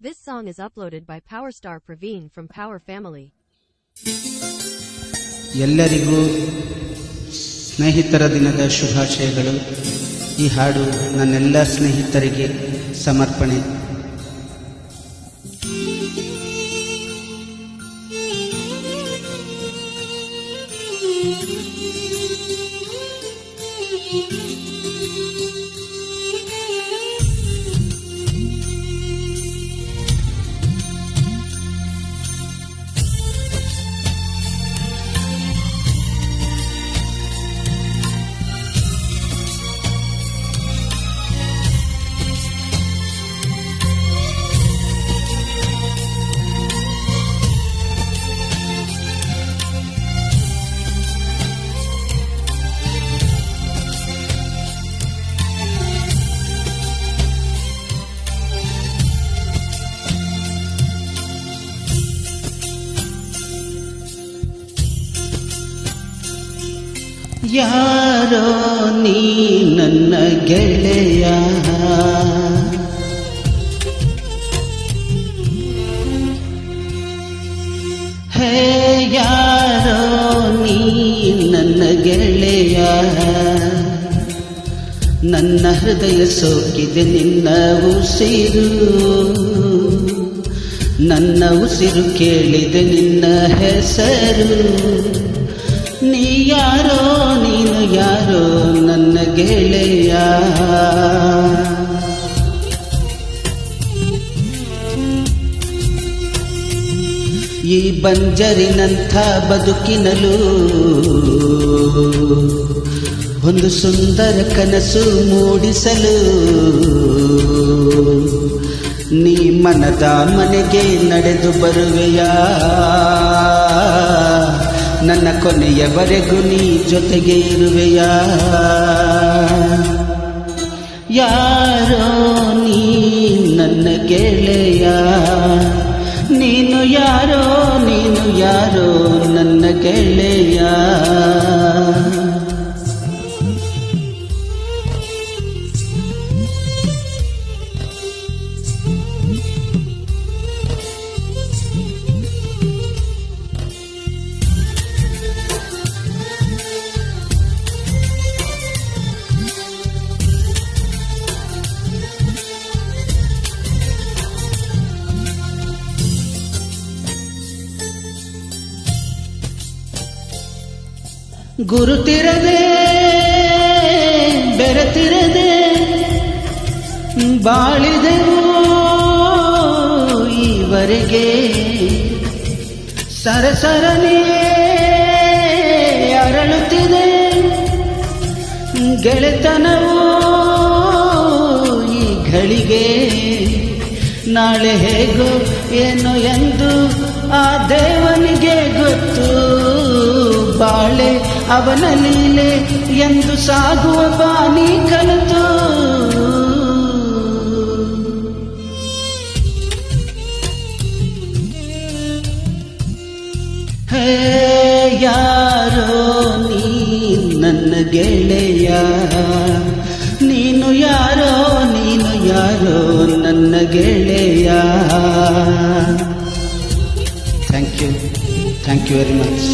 This song is uploaded by Powerstar Praveen from Power Family. ಎಲ್ಲರಿಗೂ ಸ್ನೇಹಿತರ ದಿನದ ಶುಭಾಶಯಗಳು ಈ ಹಾಡು ನನ್ನೆಲ್ಲ ಸ್ನೇಹಿತರಿಗೆ ಸಮರ್ಪಣೆ ಯಾರೋ ನೀ ನನ್ನ ಗೆಳೆಯ. ಹೇ ಯಾರೋ ನೀ ನನ್ನ ಗೆಳೆಯ. ನನ್ನ ಹೃದಯ ಸೋಕಿದೆ ನಿನ್ನ ಉಸಿರು. ನನ್ನ ಉಸಿರು ಕೇಳಿದೆ ನಿನ್ನ ಹೆಸರು. ನೀ ಯಾರೋ, ನೀನು ಯಾರೋ, ನನ್ನ ಗೆಳೆಯ. ಈ ಬಂಜರಿನಂಥ ಬದುಕಿನಲು ಒಂದು ಸುಂದರ ಕನಸು ಮೂಡಿಸಲು ನೀ ಮನದ ಮನೆಗೆ ನಡೆದು ಬರುವೆಯಾ? ನನ್ನ ಕೊನೆಯವರೆಗೂ ನೀ ಜೊತೆಗೆ ಇರುವೆಯ? ಯಾರೋ ನೀ ನನ್ನ ಗೆಳೆಯ? ನೀನು ಯಾರೋ ನೀನು ಯಾರೋ ನನ್ನ ಗೆಳೆಯ? ಗುರುತಿರದೆ, ಬೆರೆತಿರದೆ, ಬಾಳಿದೆವು ಈವರೆಗೆ. ಸರಸರನೆ ಅರಳುತ್ತಿದೆ, ಗೆಳೆತನವು ಈ ಘಳಿಗೆ. ನಾಳೆ ಹೇಗೋ ಏನು ಎಂದು ಆ ದೇವನಿಗೆ ಗೊತ್ತು, ಬಾಳೆ ಅವನ ಲೀಲೆ ಎಂದು ಸಾಗುವ ಬಾನಿ ಕಲಿತು. ಹೇ ಯಾರೋ ನೀ ನನ್ನ ಗೆಳೆಯ, ನೀನು ಯಾರೋ ನೀನು ಯಾರೋ ನನ್ನ ಗೆಳೆಯ. Thank you thank you very much